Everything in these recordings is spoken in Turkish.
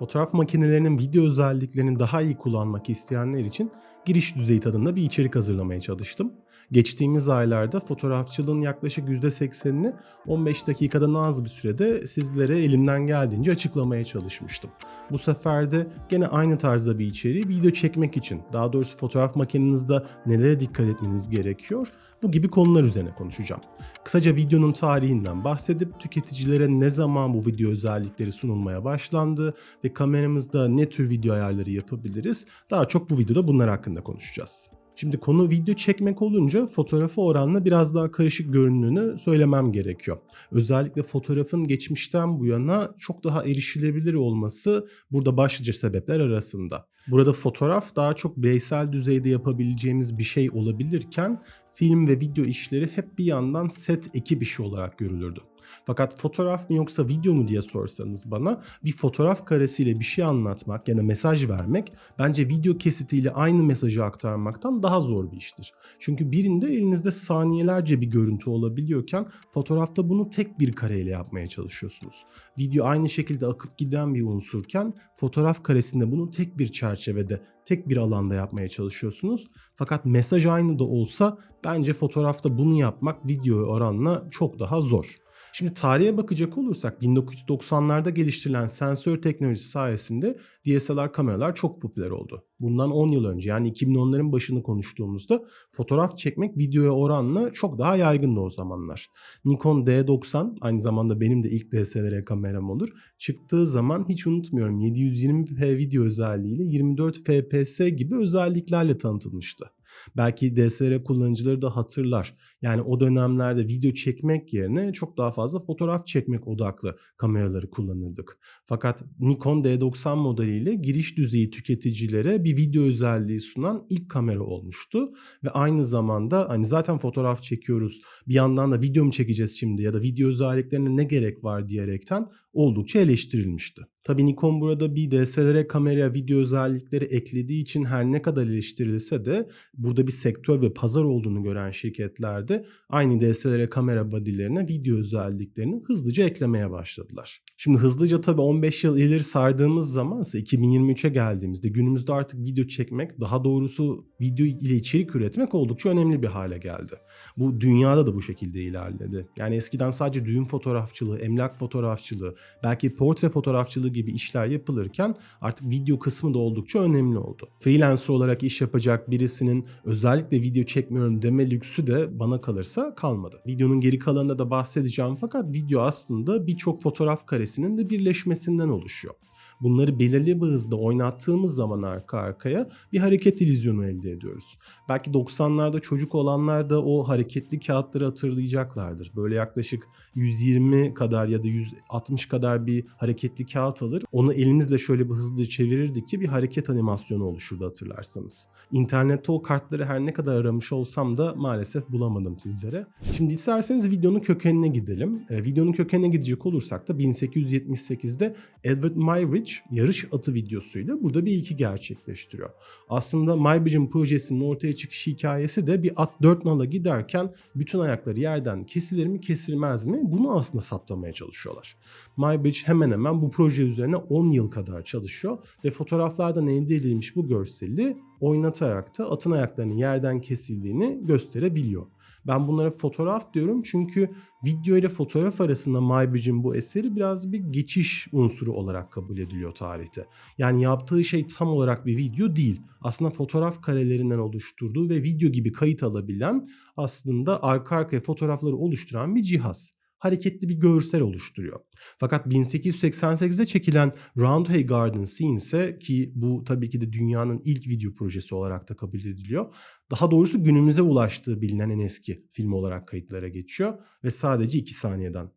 Fotoğraf makinelerinin video özelliklerini daha iyi kullanmak isteyenler için giriş düzeyi tadında bir içerik hazırlamaya çalıştım. Geçtiğimiz aylarda fotoğrafçılığın yaklaşık %80'ini 15 dakikadan az bir sürede sizlere elimden geldiğince açıklamaya çalışmıştım. Bu sefer de gene aynı tarzda bir içeriği video çekmek için, daha doğrusu fotoğraf makinenizde nelere dikkat etmeniz gerekiyor, bu gibi konular üzerine konuşacağım. Kısaca videonun tarihinden bahsedip tüketicilere ne zaman bu video özellikleri sunulmaya başlandı ve kameramızda ne tür video ayarları yapabiliriz, daha çok bu videoda bunlar hakkında konuşacağız. Şimdi konu video çekmek olunca fotoğrafa oranla biraz daha karışık göründüğünü söylemem gerekiyor. Özellikle fotoğrafın geçmişten bu yana çok daha erişilebilir olması burada başlıca sebepler arasında. Burada fotoğraf daha çok bireysel düzeyde yapabileceğimiz bir şey olabilirken film ve video işleri hep bir yandan set ekip işi olarak görülürdü. Fakat fotoğraf mı yoksa video mu diye sorsanız bana bir fotoğraf karesiyle bir şey anlatmak ya da mesaj vermek bence video kesitiyle aynı mesajı aktarmaktan daha zor bir iştir. Çünkü birinde elinizde saniyelerce bir görüntü olabiliyorken fotoğrafta bunu tek bir kareyle yapmaya çalışıyorsunuz. Video aynı şekilde akıp giden bir unsurken fotoğraf karesinde bunu tek bir çerçevede tek bir alanda yapmaya çalışıyorsunuz. Fakat mesaj aynı da olsa bence fotoğrafta bunu yapmak videoya oranla çok daha zor. Şimdi tarihe bakacak olursak 1990'larda geliştirilen sensör teknolojisi sayesinde DSLR kameralar çok popüler oldu. Bundan 10 yıl önce yani 2010'ların başını konuştuğumuzda fotoğraf çekmek videoya oranla çok daha yaygındı o zamanlar. Nikon D90 aynı zamanda benim de ilk DSLR kameram olur. Çıktığı zaman hiç unutmuyorum 720p video özelliğiyle 24 fps gibi özelliklerle tanıtılmıştı. Belki DSLR kullanıcıları da hatırlar. Yani o dönemlerde video çekmek yerine çok daha fazla fotoğraf çekmek odaklı kameraları kullanırdık. Fakat Nikon D90 modeliyle giriş düzeyi tüketicilere bir video özelliği sunan ilk kamera olmuştu. Ve aynı zamanda hani zaten fotoğraf çekiyoruz bir yandan da video mu çekeceğiz şimdi ya da video özelliklerine ne gerek var diyerekten oldukça eleştirilmişti. Tabii Nikon burada bir DSLR kameraya video özellikleri eklediği için her ne kadar eleştirilse de burada bir sektör ve pazar olduğunu gören şirketlerde aynı DSLR kamera body'lerine video özelliklerini hızlıca eklemeye başladılar. Şimdi hızlıca tabii 15 yıl ileri sardığımız zaman ise 2023'e geldiğimizde günümüzde artık video çekmek daha doğrusu video ile içerik üretmek oldukça önemli bir hale geldi. Bu dünyada da bu şekilde ilerledi. Yani eskiden sadece düğün fotoğrafçılığı, emlak fotoğrafçılığı, belki portre fotoğrafçılığı gibi işler yapılırken artık video kısmı da oldukça önemli oldu. Freelancer olarak iş yapacak birisinin özellikle video çekmiyorum deme lüksü de bana kalırsa kalmadı. Videonun geri kalanında da bahsedeceğim fakat video aslında birçok fotoğraf karesinin de birleşmesinden oluşuyor. Bunları belirli bir hızda oynattığımız zaman arka arkaya bir hareket illüzyonu elde ediyoruz. Belki 90'larda çocuk olanlar da o hareketli kağıtları hatırlayacaklardır. Böyle yaklaşık 120 kadar ya da 160 kadar bir hareketli kağıt alır. Onu elimizle şöyle bir hızlı çevirirdik ki bir hareket animasyonu oluşurdu hatırlarsanız. İnternette o kartları her ne kadar aramış olsam da maalesef bulamadım sizlere. Şimdi isterseniz videonun kökenine gidelim. E, videonun kökenine gidecek olursak da 1878'de Edward Muybridge yarış atı videosuyla burada bir iki gerçekleştiriyor. Aslında Muybridge'in projesinin ortaya çıkış hikayesi de bir at dört nala giderken bütün ayakları yerden kesilir mi kesilmez mi bunu aslında saptamaya çalışıyorlar. Muybridge hemen hemen bu proje üzerine 10 yıl kadar çalışıyor ve fotoğraflardan elde edilmiş bu görseli oynatarak da atın ayaklarının yerden kesildiğini gösterebiliyor. Ben bunlara fotoğraf diyorum çünkü video ile fotoğraf arasında Muybridge'in bu eseri biraz bir geçiş unsuru olarak kabul ediliyor tarihte. Yani yaptığı şey tam olarak bir video değil. Aslında fotoğraf karelerinden oluşturduğu ve video gibi kayıt alabilen aslında arka arkaya fotoğrafları oluşturan bir cihaz hareketli bir görsel oluşturuyor. Fakat 1888'de çekilen Roundhay Garden Scene ise ki bu tabii ki de dünyanın ilk video projesi olarak da kabul ediliyor. Daha doğrusu günümüze ulaştığı bilinen en eski film olarak kayıtlara geçiyor ve sadece 2 saniyeden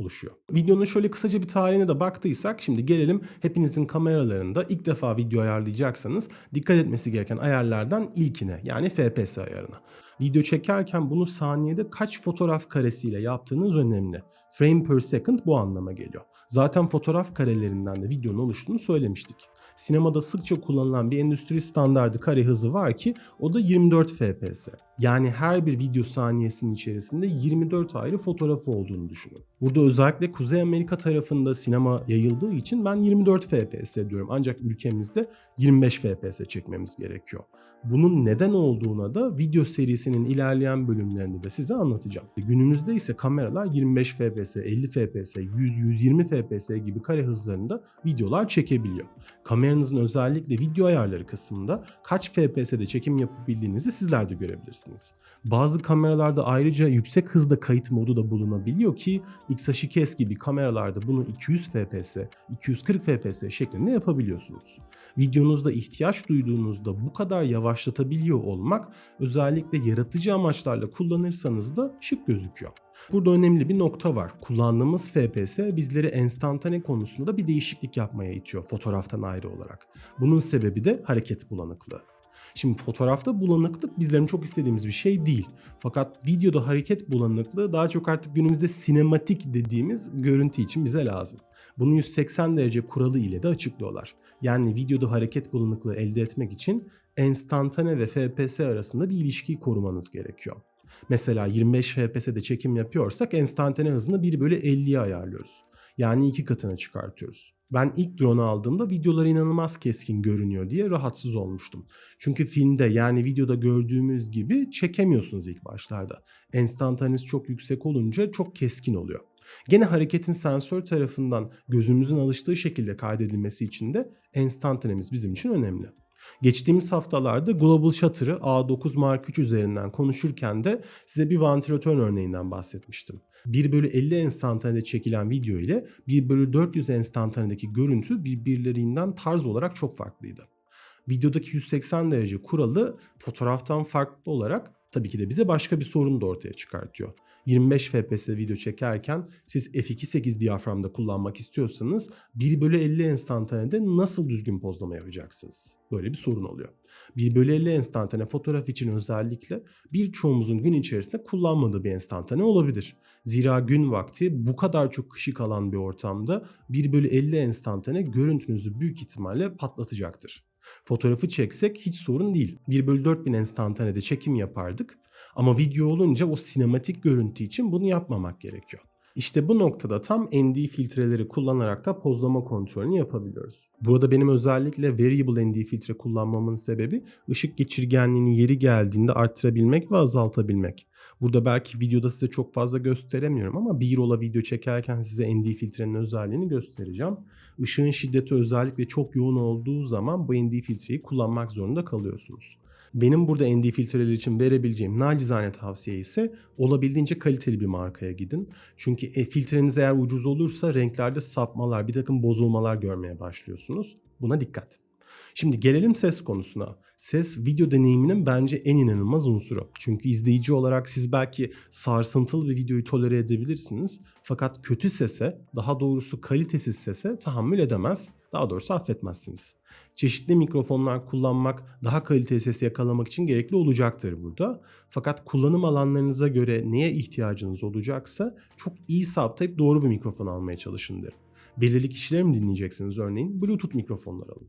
oluşuyor. Videonun şöyle kısaca bir tarihine de baktıysak şimdi gelelim hepinizin kameralarında ilk defa video ayarlayacaksanız dikkat etmesi gereken ayarlardan ilkine yani FPS ayarına. Video çekerken bunu saniyede kaç fotoğraf karesiyle yaptığınız önemli. Frame per second bu anlama geliyor. Zaten fotoğraf karelerinden de videonun oluştuğunu söylemiştik. Sinemada sıkça kullanılan bir endüstri standardı kare hızı var ki o da 24 FPS. Yani her bir video saniyesinin içerisinde 24 ayrı fotoğrafı olduğunu düşünün. Burada özellikle Kuzey Amerika tarafında sinema yayıldığı için ben 24 FPS diyorum. Ancak ülkemizde 25 FPS çekmemiz gerekiyor. Bunun neden olduğuna da video serisinin ilerleyen bölümlerinde de size anlatacağım. Günümüzde ise kameralar 25 FPS, 50 FPS, 100, 120 FPS gibi kare hızlarında videolar çekebiliyor. Kameranızın özellikle video ayarları kısmında kaç FPS'de çekim yapabildiğinizi sizler de görebilirsiniz. Bazı kameralarda ayrıca yüksek hızda kayıt modu da bulunabiliyor ki X-H2S gibi kameralarda bunu 200 FPS, 240 FPS şeklinde yapabiliyorsunuz. Videonuzda ihtiyaç duyduğunuzda bu kadar yavaşlatabiliyor olmak özellikle yaratıcı amaçlarla kullanırsanız da şık gözüküyor. Burada önemli bir nokta var. Kullandığımız FPS bizleri enstantane konusunda bir değişiklik yapmaya itiyor fotoğraftan ayrı olarak. Bunun sebebi de hareket bulanıklığı. Şimdi fotoğrafta bulanıklık bizlerin çok istediğimiz bir şey değil. Fakat videoda hareket bulanıklığı daha çok artık günümüzde sinematik dediğimiz görüntü için bize lazım. Bunu 180 derece kuralı ile de açıklıyorlar. Yani videoda hareket bulanıklığı elde etmek için enstantane ve FPS arasında bir ilişkiyi korumanız gerekiyor. Mesela 25 FPS'de çekim yapıyorsak enstantane hızını 1 bölü 50'ye ayarlıyoruz. Yani iki katına çıkartıyoruz. Ben ilk drone aldığımda videolar inanılmaz keskin görünüyor diye rahatsız olmuştum. Çünkü filmde yani videoda gördüğümüz gibi çekemiyorsunuz ilk başlarda. Enstantanesi çok yüksek olunca çok keskin oluyor. Gene hareketin sensör tarafından gözümüzün alıştığı şekilde kaydedilmesi için de enstantanemiz bizim için önemli. Geçtiğimiz haftalarda Global Shutter'ı A9 Mark 3 üzerinden konuşurken de size bir vantilatör örneğinden bahsetmiştim. 1 bölü 50 enstantanede çekilen video ile 1 bölü 400 enstantanedeki görüntü birbirlerinden tarz olarak çok farklıydı. Videodaki 180 derece kuralı fotoğraftan farklı olarak tabii ki de bize başka bir sorun da ortaya çıkartıyor. 25 FPS video çekerken siz f2.8 diyaframda kullanmak istiyorsanız 1 bölü 50 enstantanede nasıl düzgün pozlama yapacaksınız? Böyle bir sorun oluyor. 1 bölü 50 enstantane fotoğraf için özellikle birçoğumuzun gün içerisinde kullanmadığı bir enstantane olabilir. Zira gün vakti bu kadar çok ışık alan bir ortamda 1 bölü 50 enstantane görüntünüzü büyük ihtimalle patlatacaktır. Fotoğrafı çeksek hiç sorun değil. 1 bölü 4000 enstantanede çekim yapardık. Ama video olunca o sinematik görüntü için bunu yapmamak gerekiyor. İşte bu noktada tam ND filtreleri kullanarak da pozlama kontrolünü yapabiliyoruz. Burada benim özellikle Variable ND filtre kullanmamın sebebi ışık geçirgenliğini yeri geldiğinde arttırabilmek ve azaltabilmek. Burada belki videoda size çok fazla gösteremiyorum ama bir rola video çekerken size ND filtrenin özelliğini göstereceğim. Işığın şiddeti özellikle çok yoğun olduğu zaman bu ND filtreyi kullanmak zorunda kalıyorsunuz. Benim burada ND filtreleri için verebileceğim nacizane tavsiye ise olabildiğince kaliteli bir markaya gidin. Çünkü e, filtreniz eğer ucuz olursa renklerde sapmalar, bir takım bozulmalar görmeye başlıyorsunuz. Buna dikkat. Şimdi gelelim ses konusuna. Ses video deneyiminin bence en inanılmaz unsuru. Çünkü izleyici olarak siz belki sarsıntılı bir videoyu tolere edebilirsiniz. Fakat kötü sese, daha doğrusu kalitesiz sese tahammül edemez. Daha doğrusu affetmezsiniz. Çeşitli mikrofonlar kullanmak daha kaliteli ses yakalamak için gerekli olacaktır burada. Fakat kullanım alanlarınıza göre neye ihtiyacınız olacaksa çok iyi saptayıp doğru bir mikrofon almaya çalışın derim. Belirli kişileri mi dinleyeceksiniz örneğin? Bluetooth mikrofonlar alın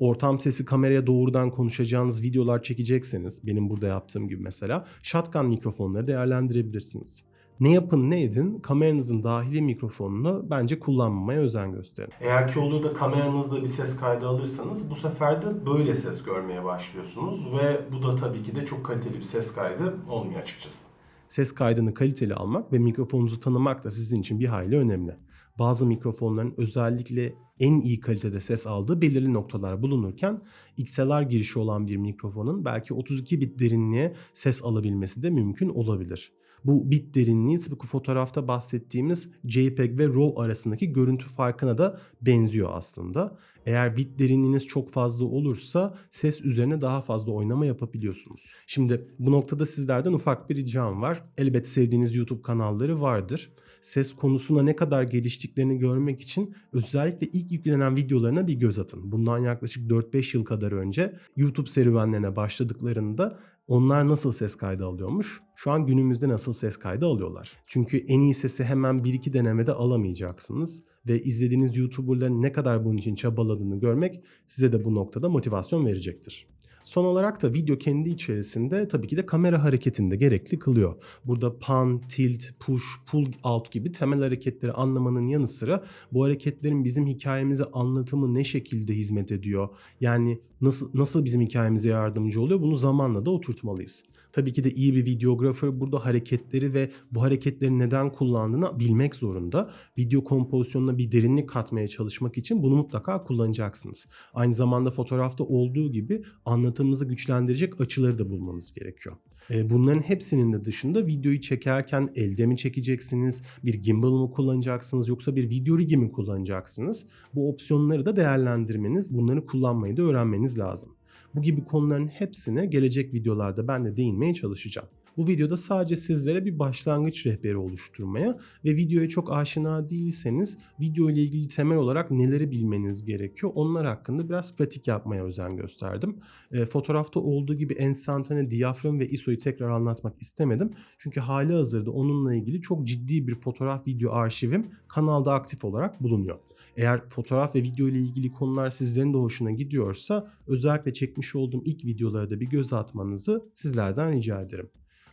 ortam sesi kameraya doğrudan konuşacağınız videolar çekecekseniz benim burada yaptığım gibi mesela shotgun mikrofonları değerlendirebilirsiniz. Ne yapın ne edin kameranızın dahili mikrofonunu bence kullanmamaya özen gösterin. Eğer ki olur da kameranızda bir ses kaydı alırsanız bu sefer de böyle ses görmeye başlıyorsunuz ve bu da tabii ki de çok kaliteli bir ses kaydı olmuyor açıkçası. Ses kaydını kaliteli almak ve mikrofonunuzu tanımak da sizin için bir hayli önemli bazı mikrofonların özellikle en iyi kalitede ses aldığı belirli noktalar bulunurken XLR girişi olan bir mikrofonun belki 32 bit derinliğe ses alabilmesi de mümkün olabilir. Bu bit derinliği tıpkı fotoğrafta bahsettiğimiz JPEG ve RAW arasındaki görüntü farkına da benziyor aslında. Eğer bit derinliğiniz çok fazla olursa ses üzerine daha fazla oynama yapabiliyorsunuz. Şimdi bu noktada sizlerden ufak bir ricam var. Elbet sevdiğiniz YouTube kanalları vardır ses konusunda ne kadar geliştiklerini görmek için özellikle ilk yüklenen videolarına bir göz atın. Bundan yaklaşık 4-5 yıl kadar önce YouTube serüvenlerine başladıklarında onlar nasıl ses kaydı alıyormuş? Şu an günümüzde nasıl ses kaydı alıyorlar? Çünkü en iyi sesi hemen 1-2 denemede alamayacaksınız ve izlediğiniz YouTuber'ların ne kadar bunun için çabaladığını görmek size de bu noktada motivasyon verecektir. Son olarak da video kendi içerisinde tabii ki de kamera hareketini de gerekli kılıyor. Burada pan, tilt, push, pull out gibi temel hareketleri anlamanın yanı sıra bu hareketlerin bizim hikayemize anlatımı ne şekilde hizmet ediyor? Yani nasıl nasıl bizim hikayemize yardımcı oluyor? Bunu zamanla da oturtmalıyız. Tabii ki de iyi bir videografer burada hareketleri ve bu hareketleri neden kullandığını bilmek zorunda. Video kompozisyonuna bir derinlik katmaya çalışmak için bunu mutlaka kullanacaksınız. Aynı zamanda fotoğrafta olduğu gibi anlatımınızı güçlendirecek açıları da bulmanız gerekiyor. E, Bunların hepsinin de dışında videoyu çekerken elde mi çekeceksiniz, bir gimbal mı kullanacaksınız yoksa bir video rigi mi kullanacaksınız? Bu opsiyonları da değerlendirmeniz, bunları kullanmayı da öğrenmeniz lazım. Bu gibi konuların hepsine gelecek videolarda ben de değinmeye çalışacağım. Bu videoda sadece sizlere bir başlangıç rehberi oluşturmaya ve videoya çok aşina değilseniz video ile ilgili temel olarak neleri bilmeniz gerekiyor onlar hakkında biraz pratik yapmaya özen gösterdim. E, fotoğrafta olduğu gibi enstantane, diyafram ve ISO'yu tekrar anlatmak istemedim. Çünkü hali hazırda onunla ilgili çok ciddi bir fotoğraf video arşivim kanalda aktif olarak bulunuyor. Eğer fotoğraf ve video ile ilgili konular sizlerin de hoşuna gidiyorsa özellikle çekmiş olduğum ilk videolara da bir göz atmanızı sizlerden rica ederim.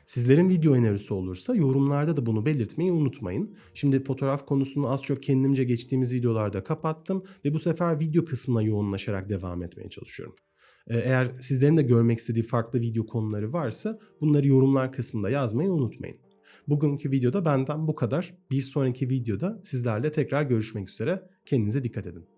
Sizlerin video önerisi olursa yorumlarda da bunu belirtmeyi unutmayın. Şimdi fotoğraf konusunu az çok kendimce geçtiğimiz videolarda kapattım ve bu sefer video kısmına yoğunlaşarak devam etmeye çalışıyorum. Ee, Eğer sizlerin de görmek istediği farklı video konuları varsa bunları yorumlar kısmında yazmayı unutmayın. Bugünkü videoda benden bu kadar. Bir sonraki videoda sizlerle tekrar görüşmek üzere. Kendinize dikkat edin.